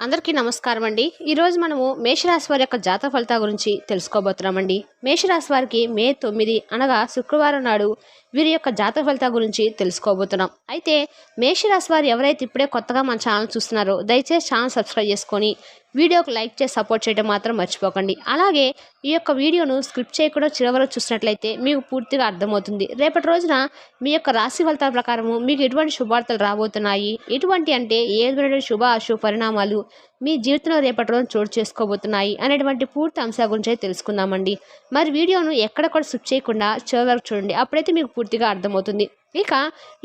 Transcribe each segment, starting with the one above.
అందరికీ నమస్కారం అండి ఈరోజు మనము మేషరాశి వారి యొక్క జాత ఫలితాల గురించి తెలుసుకోబోతున్నామండి. మేషరాశి వారికి మే తొమ్మిది అనగా శుక్రవారం నాడు వీరి యొక్క జాతక ఫలితాల గురించి తెలుసుకోబోతున్నాం. అయితే మేషరాశి వారు ఎవరైతే ఇప్పుడే కొత్తగా మన ఛానల్ చూస్తున్నారో దయచేసి ఛానల్ సబ్స్క్రైబ్ చేసుకొని వీడియోకి లైక్ చేసి సపోర్ట్ చేయడం మాత్రం మర్చిపోకండి. అలాగే ఈ యొక్క వీడియోను స్క్రిప్ట్ చేయకుండా చివరకు చూసినట్లయితే మీకు పూర్తిగా అర్థమవుతుంది. రేపటి రోజున మీ యొక్క రాశి ఫలితాల ప్రకారము మీకు ఎటువంటి శుభార్తలు రాబోతున్నాయి? ఎటువంటి అంటే ఏ విధమైన శుభ అశుభ పరిణామాలు మీ జీవితంలో రేపటి రోజు చోటు చేసుకోబోతున్నాయి అనేటువంటి పూర్తి అంశాల గురించి అయితే తెలుసుకుందామండి. మరి వీడియోను ఎక్కడ కూడా స్కిప్ చేయకుండా చివరి వరకు చూడండి. అప్పుడైతే మీకు పూర్తిగా అర్థమవుతుంది. ఇక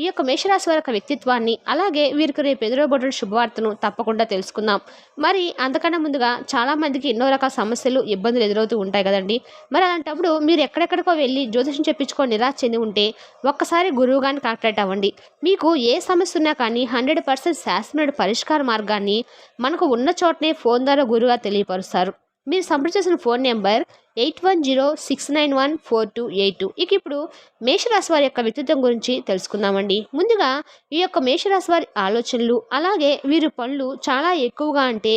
ఈ యొక్క మేషరాశి వారి యొక్క వ్యక్తిత్వాన్ని అలాగే వీరికి రేపు ఎదురబడిన శుభవార్తను తప్పకుండా తెలుసుకుందాం. మరి అంతకన్నా ముందుగా చాలామందికి ఎన్నో రకాల సమస్యలు ఇబ్బందులు ఎదురవుతూ ఉంటాయి కదండి. మరి అలాంటప్పుడు మీరు ఎక్కడెక్కడికో వెళ్ళి జ్యోతిషం చెప్పించుకొని నిరాశ చెంది ఉంటే ఒక్కసారి గురువు గారిని కాంటాక్ట్ అవ్వండి. మీకు ఏ సమస్య ఉన్నా కానీ హండ్రెడ్ పర్సెంట్ శాస్త్రమైన పరిష్కార మార్గాన్ని మనకు ఉన్న చోటనే ఫోన్ ద్వారా గురువుగా తెలియపరుస్తారు. మీరు సంప్రదించిన phone number eight one zero six nine one four two eight two. ఇక ఇప్పుడు మేషరాశి వారి యొక్క వ్యక్తిత్వం గురించి తెలుసుకుందామండి. ముందుగా ఈ యొక్క మేషరాశి వారి ఆలోచనలు అలాగే వీరి పనులు చాలా ఎక్కువగా అంటే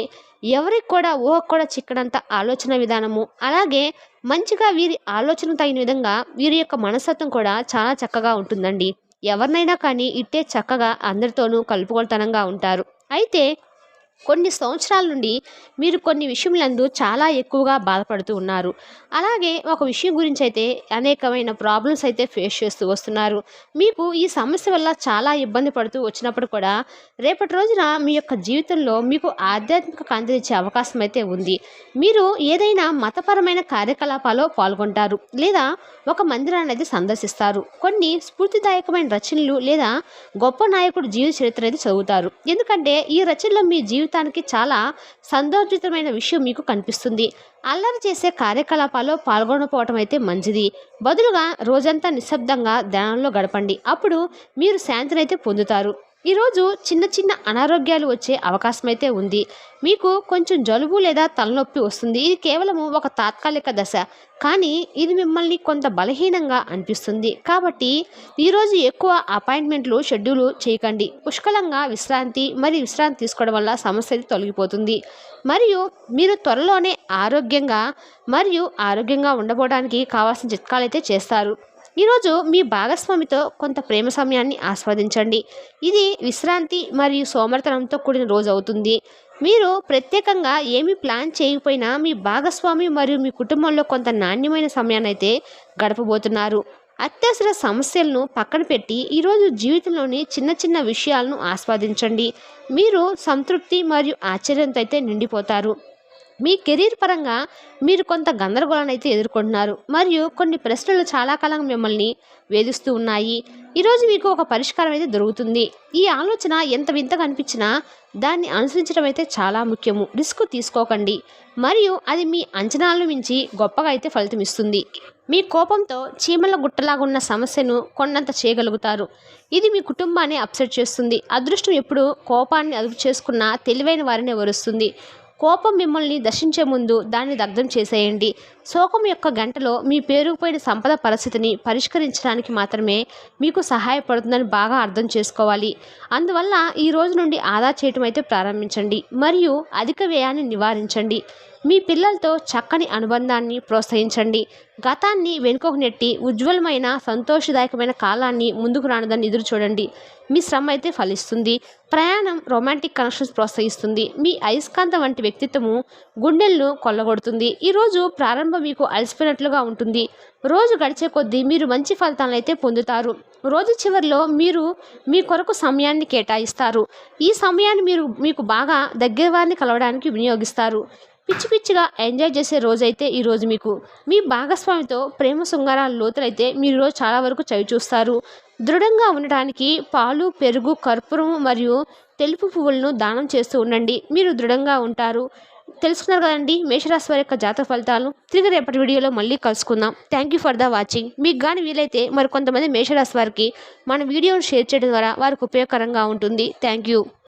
ఎవరికి కూడా ఊహ కూడా చిక్కడంత ఆలోచన విధానము అలాగే మంచిగా వీరి ఆలోచన తగిన విధంగా వీరి యొక్క మనస్తత్వం కూడా చాలా చక్కగా ఉంటుందండి. ఎవరినైనా కానీ ఇట్టే చక్కగా అందరితోనూ కలుపుకొలతనంగా ఉంటారు. అయితే కొన్ని సంవత్సరాల నుండి మీరు కొన్ని విషయంలందు చాలా ఎక్కువగా బాధపడుతూ ఉన్నారు. అలాగే ఒక విషయం గురించి అయితే అనేకమైన ప్రాబ్లమ్స్ అయితే ఫేస్ చేస్తూ వస్తున్నారు. మీకు ఈ సమస్య వల్ల చాలా ఇబ్బంది పడుతూ వచ్చినప్పుడు కూడా రేపటి రోజున మీ యొక్క జీవితంలో మీకు ఆధ్యాత్మిక కాంతి ఇచ్చే అవకాశం అయితే ఉంది. మీరు ఏదైనా మతపరమైన కార్యకలాపాల్లో పాల్గొంటారు లేదా ఒక మందిరాన్ని అయితే సందర్శిస్తారు. కొన్ని స్ఫూర్తిదాయకమైన రచనలు లేదా గొప్ప నాయకుడు జీవిత చరిత్ర అయితే చదువుతారు. ఎందుకంటే ఈ రచనలో మీ జీవితం జీవితానికి చాలా సందర్భితమైన విషయం మీకు కనిపిస్తుంది. అల్లరి చేసే కార్యకలాపాల్లో పాల్గొనకపోవటం అయితే మంచిది. బదులుగా రోజంతా నిశ్శబ్దంగా ధ్యానంలో గడపండి. అప్పుడు మీరు శాంతిని అయితే పొందుతారు. ఈరోజు చిన్న చిన్న అనారోగ్యాలు వచ్చే అవకాశం అయితే ఉంది. మీకు కొంచెం జలుబు లేదా తలనొప్పి వస్తుంది. ఇది కేవలము ఒక తాత్కాలిక దశ. కానీ ఇది మిమ్మల్ని కొంత బలహీనంగా అనిపిస్తుంది. కాబట్టి ఈరోజు ఎక్కువ అపాయింట్మెంట్లు షెడ్యూల్ చేయకండి. పుష్కలంగా విశ్రాంతి మరియు విశ్రాంతి తీసుకోవడం వల్ల సమస్య తొలగిపోతుంది. మరియు మీరు త్వరలోనే ఆరోగ్యంగా మరియు ఆరోగ్యంగా ఉండబోవడానికి కావాల్సిన చిట్కాలు అయితే చేస్తారు. ఈరోజు మీ భాగస్వామితో కొంత ప్రేమ సమయాన్ని ఆస్వాదించండి. ఇది విశ్రాంతి మరియు సోమరతనంతో కూడిన రోజు అవుతుంది. మీరు ప్రత్యేకంగా ఏమి ప్లాన్ చేయకపోయినా మీ భాగస్వామి మరియు మీ కుటుంబంలో కొంత నాణ్యమైన సమయాన్ని అయితే గడపబోతున్నారు. అత్యవసర సమస్యలను పక్కన పెట్టి ఈరోజు జీవితంలోని చిన్న చిన్న విషయాలను ఆస్వాదించండి. మీరు సంతృప్తి మరియు ఆశ్చర్యంతో అయితే నిండిపోతారు. మీ కెరీర్ పరంగా మీరు కొంత గందరగోళాన్ని అయితే ఎదుర్కొంటున్నారు. మరియు కొన్ని ప్రశ్నలు చాలా కాలం మిమ్మల్ని వేధిస్తూ ఉన్నాయి. ఈరోజు మీకు ఒక పరిష్కారం అయితే దొరుకుతుంది. ఈ ఆలోచన ఎంత వింతగా అనిపించినా దాన్ని అనుసరించడం అయితే చాలా ముఖ్యము. రిస్క్ తీసుకోకండి. మరియు అది మీ అంచనాలను మించి గొప్పగా అయితే ఫలితం ఇస్తుంది. మీ కోపంతో చీమల గుట్టలాగా ఉన్న సమస్యను కొన్నంత చేయగలుగుతారు. ఇది మీ కుటుంబాన్ని అప్సెట్ చేస్తుంది. అదృష్టం ఎప్పుడు కోపాన్ని అదుపు చేసుకున్న తెలివైన వారిని వరుస్తుంది. కోపం మిమ్మల్ని దర్శించే ముందు దాన్ని దగ్ధం చేసేయండి. శోకం యొక్క గంటలో మీ పేరుకుపోయిన సంపద పరిస్థితిని పరిష్కరించడానికి మాత్రమే మీకు సహాయపడుతుందని బాగా అర్థం చేసుకోవాలి. అందువల్ల ఈ రోజు నుండి ఆదా చేయటం అయితే ప్రారంభించండి. మరియు అధిక వ్యయాన్ని నివారించండి. మీ పిల్లలతో చక్కని అనుబంధాన్ని ప్రోత్సహించండి. గతాన్ని వెనుకకు నెట్టి ఉజ్వలమైన సంతోషదాయకమైన కాలాన్ని ముందుకు రానదని ఎదురు చూడండి. మీ శ్రమ అయితే ఫలిస్తుంది. ప్రయాణం రొమాంటిక్ కనెక్షన్స్ ప్రోత్సహిస్తుంది. మీ అయస్కాంత వంటి వ్యక్తిత్వము గుండెలను కొల్లగొడుతుంది. ఈరోజు ప్రారంభ మీకు అలసిపోయినట్లుగా ఉంటుంది. రోజు గడిచే కొద్దీ మీరు మంచి ఫలితాలను అయితే పొందుతారు. రోజు చివరిలో మీరు మీ కొరకు సమయాన్ని కేటాయిస్తారు. ఈ సమయాన్ని మీరు మీకు బాగా దగ్గర వారిని కలవడానికి వినియోగిస్తారు. పిచ్చి పిచ్చిగా ఎంజాయ్ చేసే రోజైతే ఈరోజు మీకు. మీ భాగస్వామితో ప్రేమ శృంగారాల లోతులైతే మీరు రోజు చాలా వరకు చవి చూస్తారు. దృఢంగా ఉండటానికి పాలు పెరుగు కర్పూరం మరియు తెలుపు పువ్వులను దానం చేస్తూ ఉండండి. మీరు దృఢంగా ఉంటారు. తెలుసుకున్నారు కదండి మేషరాశి వారి యొక్క జాతక ఫలితాలు. తిరిగి రేపటి వీడియోలో మళ్ళీ కలుసుకుందాం. Thank you for the watching మీకు కానీ వీలైతే మరి కొంతమంది మేషరాశి వారికి మన వీడియోను షేర్ చేయడం ద్వారా వారికి ఉపయోగకరంగా ఉంటుంది. Thank you